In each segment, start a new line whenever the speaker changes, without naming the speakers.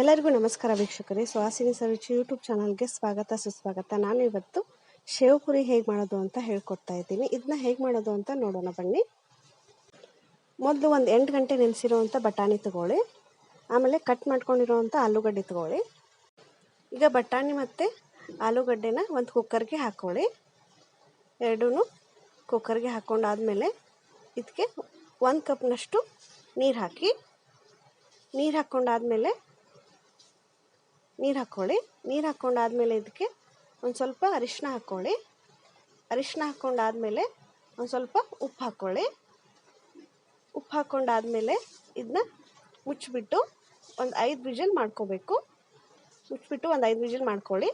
ಎಲ್ಲರಿಗೂ ನಮಸ್ಕಾರ ವೀಕ್ಷಕರೇ. ಸುಹಾಸಿನಿ ಸರುಚಿ ಯೂಟ್ಯೂಬ್ ಚಾನಲ್ಗೆ ಸ್ವಾಗತ, ಸುಸ್ವಾಗತ. ನಾನು ಇವತ್ತು ಶೇವ್ ಪುರಿ ಹೇಗೆ ಮಾಡೋದು ಅಂತ ಹೇಳ್ಕೊಡ್ತಾ ಇದ್ದೀನಿ. ಇದನ್ನ ಹೇಗೆ ಮಾಡೋದು ಅಂತ ನೋಡೋಣ ಬನ್ನಿ. ಮೊದಲು ಒಂದು ಎಂಟು ಗಂಟೆ ನೆನೆಸಿರೋವಂಥ ಬಟಾಣಿ ತಗೊಳ್ಳಿ. ಆಮೇಲೆ ಕಟ್ ಮಾಡ್ಕೊಂಡಿರೋವಂಥ ಆಲೂಗಡ್ಡೆ ತಗೊಳ್ಳಿ. ಈಗ ಬಟಾಣಿ ಮತ್ತು ಆಲೂಗಡ್ಡೆನ ಒಂದು ಕುಕ್ಕರ್ಗೆ ಹಾಕ್ಕೊಳ್ಳಿ ಎರಡೂ ಕುಕ್ಕರ್ಗೆ ಹಾಕ್ಕೊಂಡಾದಮೇಲೆ ಇದಕ್ಕೆ ಒಂದು ಕಪ್ನಷ್ಟು ನೀರು ಹಾಕಿ. ನೀರು ಹಾಕ್ಕೊಂಡಾದ್ಮೇಲೆ ನೀರು ಹಾಕ್ಕೊಳ್ಳಿ ನೀರು ಹಾಕ್ಕೊಂಡಾದಮೇಲೆ ಇದಕ್ಕೆ ಒಂದು ಸ್ವಲ್ಪ ಅರಿಶಿನ ಹಾಕ್ಕೊಳ್ಳಿ ಅರಿಶಿನ ಹಾಕ್ಕೊಂಡಾದಮೇಲೆ ಒಂದು ಸ್ವಲ್ಪ ಉಪ್ಪು ಹಾಕ್ಕೊಳ್ಳಿ ಉಪ್ಪು ಹಾಕ್ಕೊಂಡಾದಮೇಲೆ ಇದನ್ನ ಮುಚ್ಚಿಬಿಟ್ಟು ಒಂದು ಐದು ವಿಜಿಲ್ ಮಾಡ್ಕೋಬೇಕು. ಮುಚ್ಚಿಬಿಟ್ಟು ಒಂದು ಐದು ವಿಜಿಲ್ ಮಾಡ್ಕೊಳ್ಳಿ.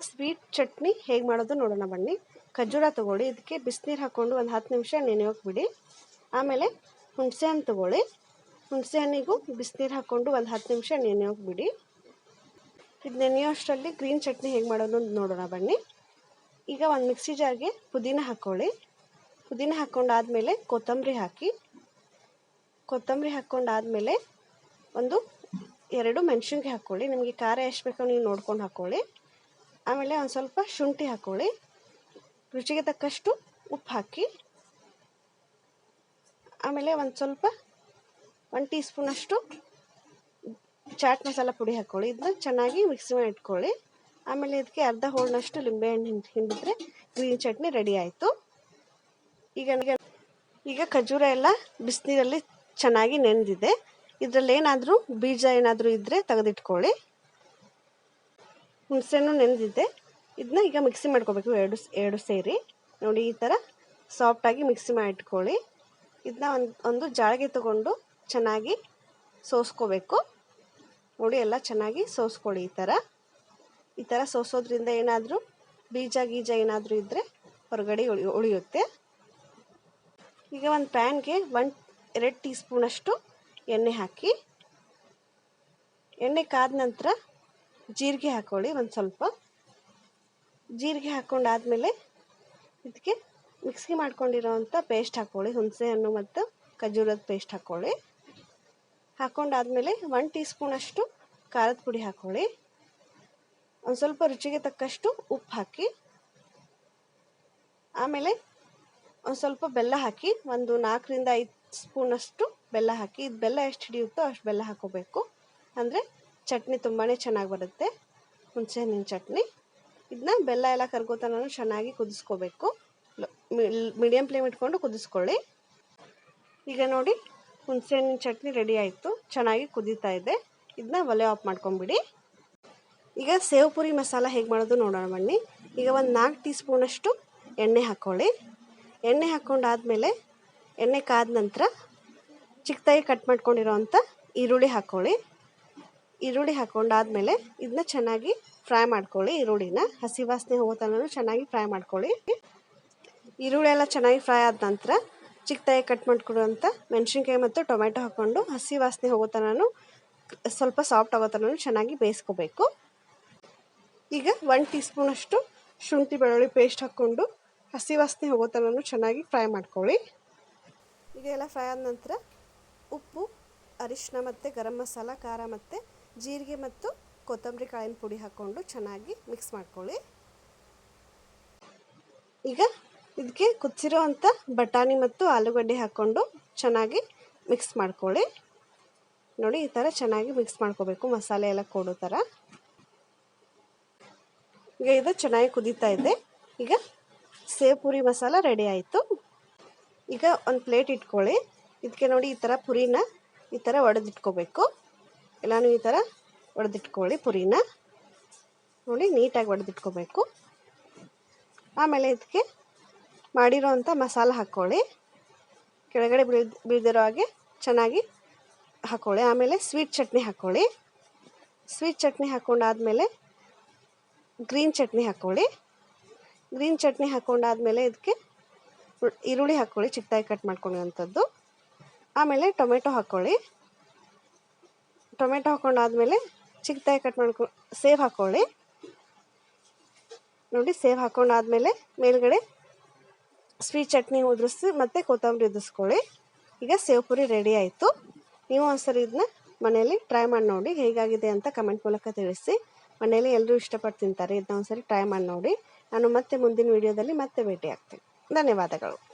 ಸ್ವೀಟ್ ಚಟ್ನಿ ಹೇಗೆ ಮಾಡೋದು ನೋಡೋಣ ಬನ್ನಿ. ಖರ್ಜೂರ ತೊಗೊಳ್ಳಿ. ಇದಕ್ಕೆ ಬಿಸಿನೀರು ಹಾಕ್ಕೊಂಡು ಒಂದು ಹತ್ತು ನಿಮಿಷ ನೆನೆಯೋಕೆ ಬಿಡಿ. ಆಮೇಲೆ ಹುಣಸೆ ಹಣ್ಣು ತೊಗೊಳ್ಳಿ. ಹುಣಸೆ ಹಣ್ಣಿಗೂ ಬಿಸಿನೀರು ಹಾಕ್ಕೊಂಡು ಒಂದು ಹತ್ತು ನಿಮಿಷ ನೆನೆಯೋಕೆ ಬಿಡಿ ಇದು ನೆನೆಯೋಷ್ಟರಲ್ಲಿ ಗ್ರೀನ್ ಚಟ್ನಿ ಹೇಗೆ ಮಾಡೋದು ಅಂತ ನೋಡೋಣ ಬನ್ನಿ. ಈಗ ಒಂದು ಮಿಕ್ಸಿ ಜಾರ್ಗೆ ಪುದೀನ ಹಾಕ್ಕೊಳ್ಳಿ ಪುದೀನ ಹಾಕ್ಕೊಂಡಾದಮೇಲೆ ಕೊತ್ತಂಬರಿ ಹಾಕಿ. ಕೊತ್ತಂಬರಿ ಹಾಕ್ಕೊಂಡಾದಮೇಲೆ ಒಂದು ಎರಡು ಮೆಣಸಿನ್ಕಾಯಿ ಹಾಕ್ಕೊಳ್ಳಿ ನಿಮಗೆ ಖಾರ ಎಷ್ಟು ಬೇಕೋ ನೀವು ನೋಡ್ಕೊಂಡು ಹಾಕ್ಕೊಳ್ಳಿ ಆಮೇಲೆ ಒಂದು ಸ್ವಲ್ಪ ಶುಂಠಿ ಹಾಕ್ಕೊಳ್ಳಿ ರುಚಿಗೆ ತಕ್ಕಷ್ಟು ಉಪ್ಪು ಹಾಕಿ. ಆಮೇಲೆ ಒಂದು ಸ್ವಲ್ಪ ಒಂದು ಟೀ ಸ್ಪೂನಷ್ಟು ಚಾಟ್ ಮಸಾಲ ಪುಡಿ ಹಾಕ್ಕೊಳ್ಳಿ ಇದನ್ನ ಚೆನ್ನಾಗಿ ಮಿಕ್ಸ್ ಮಾಡಿ ಇಟ್ಕೊಳ್ಳಿ. ಆಮೇಲೆ ಇದಕ್ಕೆ ಅರ್ಧ ಹೋಳಿನಷ್ಟು ಲಿಂಬೆಹಣ್ಣು ಹಿಂಡಿ, ಹಿಂಡಿದ್ರೆ ಗ್ರೀನ್ ಚಟ್ನಿ ರೆಡಿ ಆಯಿತು. ಈಗ ಈಗ ಈಗ ಖಜೂರ ಎಲ್ಲ ಬಿಸಿನೀರಲ್ಲಿ ಚೆನ್ನಾಗಿ ನೆನೆದಿದೆ. ಇದರಲ್ಲಿ ಏನಾದರೂ ಬೀಜ ಏನಾದರೂ ಇದ್ದರೆ ತೆಗೆದಿಟ್ಕೊಳ್ಳಿ. ಹುಣಸೆಹಣ್ಣು ನೆನೆದಿದ್ದೆ ಇದನ್ನ ಈಗ ಮಿಕ್ಸಿ ಮಾಡ್ಕೋಬೇಕು ಎರಡು ಎರಡು ಸೇರಿ. ನೋಡಿ ಈ ಥರ ಸಾಫ್ಟಾಗಿ ಮಿಕ್ಸಿ ಮಾಡಿ ಇಟ್ಕೊಳ್ಳಿ. ಇದನ್ನ ಒಂದು ಒಂದು ಜಾಳಿಗೆ ತಗೊಂಡು ಚೆನ್ನಾಗಿ ಸೋಸ್ಕೋಬೇಕು. ನೋಡಿ, ಎಲ್ಲ ಚೆನ್ನಾಗಿ ಸೋಸ್ಕೊಳ್ಳಿ ಈ ಥರ. ಈ ಥರ ಸೋಸೋದ್ರಿಂದ ಏನಾದರೂ ಬೀಜ ಗೀಜ ಏನಾದರೂ ಇದ್ದರೆ ಹೊರಗಡೆ ಉಳಿ, ಉಳಿಯುತ್ತೆ. ಈಗ ಒಂದು ಪ್ಯಾನ್ಗೆ ಒನ್, ಎರಡು ಟೀ ಸ್ಪೂನಷ್ಟು ಎಣ್ಣೆ ಹಾಕಿ, ಎಣ್ಣೆ ಕಾದ ನಂತರ ಜೀರಿಗೆ ಹಾಕೊಳ್ಳಿ ಒಂದು ಸ್ವಲ್ಪ. ಜೀರಿಗೆ ಹಾಕ್ಕೊಂಡಾದಮೇಲೆ ಇದಕ್ಕೆ ಮಿಕ್ಸಿ ಮಾಡ್ಕೊಂಡಿರೋವಂಥ ಪೇಸ್ಟ್ ಹಾಕ್ಕೊಳ್ಳಿ ಹುಣಸೆ ಹಣ್ಣು ಮತ್ತು ಖಜೂರದ ಪೇಸ್ಟ್ ಹಾಕ್ಕೊಳ್ಳಿ ಹಾಕ್ಕೊಂಡಾದ್ಮೇಲೆ ಒನ್ ಟೀ ಸ್ಪೂನಷ್ಟು ಖಾರದ ಪುಡಿ ಹಾಕ್ಕೊಳ್ಳಿ ಒಂದು ಸ್ವಲ್ಪ ರುಚಿಗೆ ತಕ್ಕಷ್ಟು ಉಪ್ಪು ಹಾಕಿ. ಆಮೇಲೆ ಒಂದು ಸ್ವಲ್ಪ ಬೆಲ್ಲ ಹಾಕಿ, ಒಂದು ನಾಲ್ಕರಿಂದ ಐದು ಸ್ಪೂನಷ್ಟು ಬೆಲ್ಲ ಹಾಕಿ. ಇದು ಬೆಲ್ಲ ಎಷ್ಟು ಹಿಡಿಯುತ್ತೋ ಅಷ್ಟು ಬೆಲ್ಲ ಹಾಕೋಬೇಕು. ಅಂದರೆ ಚಟ್ನಿ ತುಂಬಾ ಚೆನ್ನಾಗಿ ಬರುತ್ತೆ. ಹುಣಸೆ ಹಣ್ಣಿನ ಚಟ್ನಿ. ಇದನ್ನ ಬೆಲ್ಲ ಎಲ್ಲ ಕರ್ಗೋತನೂ ಚೆನ್ನಾಗಿ ಕುದಿಸ್ಕೋಬೇಕು. ಮೀಡಿಯಮ್ ಫ್ಲೇಮ್ ಇಟ್ಕೊಂಡು ಕುದಿಸ್ಕೊಳ್ಳಿ. ಈಗ ನೋಡಿ ಹುಣಸೆ ಹಣ್ಣಿನ ಚಟ್ನಿ ರೆಡಿ ಆಯಿತು. ಚೆನ್ನಾಗಿ ಕುದೀತಾ ಇದೆ. ಇದನ್ನ ಒಲೆ ಆಫ್ ಮಾಡ್ಕೊಂಬಿಡಿ ಈಗ ಸೇವ್ ಪುರಿ ಮಸಾಲ ಹೇಗೆ ಮಾಡೋದು ನೋಡೋಣ ಬನ್ನಿ. ಈಗ ಒಂದು ನಾಲ್ಕು ಟೀ ಸ್ಪೂನಷ್ಟು ಎಣ್ಣೆ ಹಾಕ್ಕೊಳ್ಳಿ ಎಣ್ಣೆ ಹಾಕ್ಕೊಂಡಾದಮೇಲೆ ಎಣ್ಣೆ ಕಾದ ನಂತರ ಚಿಕ್ಕದಾಗಿ ಕಟ್ ಮಾಡ್ಕೊಂಡಿರೋವಂಥ ಈರುಳ್ಳಿ ಹಾಕ್ಕೊಳ್ಳಿ ಈರುಳ್ಳಿ ಹಾಕ್ಕೊಂಡಾದಮೇಲೆ ಇದನ್ನ ಚೆನ್ನಾಗಿ ಫ್ರೈ ಮಾಡ್ಕೊಳ್ಳಿ. ಈರುಳ್ಳಿನ ಹಸಿ ವಾಸನೆ ಹೋಗೋ ಚೆನ್ನಾಗಿ ಫ್ರೈ ಮಾಡ್ಕೊಳ್ಳಿ. ಈರುಳ್ಳಿ ಎಲ್ಲ ಚೆನ್ನಾಗಿ ಫ್ರೈ ಆದ ನಂತರ ಚಿಕ್ಕದಾಗಿ ಕಟ್ ಮಾಡಿಕೊಡುವಂಥ ಮೆಣಸಿನ್ಕಾಯಿ ಮತ್ತು ಟೊಮೆಟೊ ಹಾಕ್ಕೊಂಡು ಹಸಿ ವಾಸನೆ ಹೋಗೋ ತನಕ ಸ್ವಲ್ಪ ಸಾಫ್ಟ್ ಆಗೋ ಥರನೂ ಚೆನ್ನಾಗಿ ಬೇಯಿಸ್ಕೋಬೇಕು. ಈಗ ಒನ್ ಟೀ ಸ್ಪೂನಷ್ಟು ಶುಂಠಿ ಬೆಳ್ಳುಳ್ಳಿ ಪೇಸ್ಟ್ ಹಾಕ್ಕೊಂಡು ಹಸಿ ವಾಸನೆ ಹೋಗೋ ಥರನೂ ಚೆನ್ನಾಗಿ ಫ್ರೈ ಮಾಡ್ಕೊಳ್ಳಿ. ಈಗ ಎಲ್ಲ ಫ್ರೈ ಆದ ನಂತರ ಉಪ್ಪು ಅರಿಶಿನ ಮತ್ತು ಗರಂ ಮಸಾಲ, ಖಾರ ಮತ್ತು ಜೀರಿಗೆ ಮತ್ತು ಕೊತ್ತಂಬರಿ ಕಾಳಿನ ಪುಡಿ ಹಾಕ್ಕೊಂಡು ಚೆನ್ನಾಗಿ ಮಿಕ್ಸ್ ಮಾಡ್ಕೊಳ್ಳಿ. ಈಗ ಇದಕ್ಕೆ ಕುದಿಸಿರೋ ಅಂಥ ಬಟಾಣಿ ಮತ್ತು ಆಲೂಗಡ್ಡೆ ಹಾಕ್ಕೊಂಡು ಚೆನ್ನಾಗಿ ಮಿಕ್ಸ್ ಮಾಡ್ಕೊಳ್ಳಿ. ನೋಡಿ, ಈ ಥರ ಚೆನ್ನಾಗಿ ಮಿಕ್ಸ್ ಮಾಡ್ಕೋಬೇಕು, ಮಸಾಲೆ ಎಲ್ಲ ಕೊಡೋ ಥರ. ಈಗ ಇದು ಚೆನ್ನಾಗಿ ಕುದೀತಾ ಇದೆ. ಈಗ ಸೇವ್ ಪುರಿ ಮಸಾಲ ರೆಡಿ ಆಯಿತು. ಈಗ ಒಂದು ಪ್ಲೇಟ್ ಇಟ್ಕೊಳ್ಳಿ. ಇದಕ್ಕೆ ನೋಡಿ, ಈ ಥರ ಪುರಿನ ಈ ಥರ ಒಡೆದಿಟ್ಕೋಬೇಕು. ಎಲ್ಲನೂ ಈ ಥರ ಒಡೆದಿಟ್ಕೊಳ್ಳಿ ಪುರಿನ. ನೋಡಿ, ನೀಟಾಗಿ ಒಡೆದಿಟ್ಕೋಬೇಕು. ಆಮೇಲೆ ಇದಕ್ಕೆ ಮಾಡಿರೋ ಅಂಥ ಮಸಾಲ ಹಾಕ್ಕೊಳ್ಳಿ. ಕೆಳಗಡೆ ಬೀಳ್, ಬೀಳ್ದಿರೋ ಹಾಗೆ ಚೆನ್ನಾಗಿ ಹಾಕ್ಕೊಳ್ಳಿ. ಆಮೇಲೆ ಸ್ವೀಟ್ ಚಟ್ನಿ ಹಾಕ್ಕೊಳ್ಳಿ. ಸ್ವೀಟ್ ಚಟ್ನಿ ಹಾಕ್ಕೊಂಡಾದಮೇಲೆ ಗ್ರೀನ್ ಚಟ್ನಿ ಹಾಕ್ಕೊಳ್ಳಿ. ಗ್ರೀನ್ ಚಟ್ನಿ ಹಾಕ್ಕೊಂಡಾದಮೇಲೆ ಇದಕ್ಕೆ ಈರುಳ್ಳಿ ಹಾಕ್ಕೊಳ್ಳಿ ಚಿಕ್ಕದಾಗಿ ಕಟ್ ಮಾಡ್ಕೊಂಡಿರೋಂಥದ್ದು ಆಮೇಲೆ ಟೊಮೆಟೊ ಹಾಕ್ಕೊಳ್ಳಿ. ಟೊಮೆಟೊ ಹಾಕ್ಕೊಂಡಾದಮೇಲೆ ಚಿಕ್ಕದಾಗಿ ಕಟ್ ಮಾಡ್ಕೊ, ಸೇವ್ ಹಾಕ್ಕೊಳ್ಳಿ. ನೋಡಿ, ಸೇವ್ ಹಾಕ್ಕೊಂಡಾದಮೇಲೆ ಮೇಲ್ಗಡೆ ಸ್ವೀಟ್ ಚಟ್ನಿ ಉದುರಿಸಿ ಮತ್ತು ಕೊತ್ತಂಬರಿ ಉದುರಿಸ್ಕೊಳ್ಳಿ. ಈಗ ಸೇವ್ ಪುರಿ ರೆಡಿ ಆಯಿತು. ನೀವು ಒಂದ್ಸರಿ ಇದನ್ನ ಮನೆಯಲ್ಲಿ ಟ್ರೈ ಮಾಡಿ ನೋಡಿ ಹೇಗಾಗಿದೆ ಅಂತ ಕಮೆಂಟ್ ಮೂಲಕ ತಿಳಿಸಿ. ಮನೆಯಲ್ಲಿ ಎಲ್ಲರೂ ಇಷ್ಟಪಟ್ಟು ತಿಂತಾರೆ ಇದನ್ನ ಒಂದ್ಸರಿ ಟ್ರೈ ಮಾಡಿ ನೋಡಿ. ನಾನು ಮತ್ತೆ ಮುಂದಿನ ವಿಡಿಯೋದಲ್ಲಿ ಮತ್ತೆ ಭೇಟಿ ಆಗ್ತೀನಿ ಧನ್ಯವಾದಗಳು.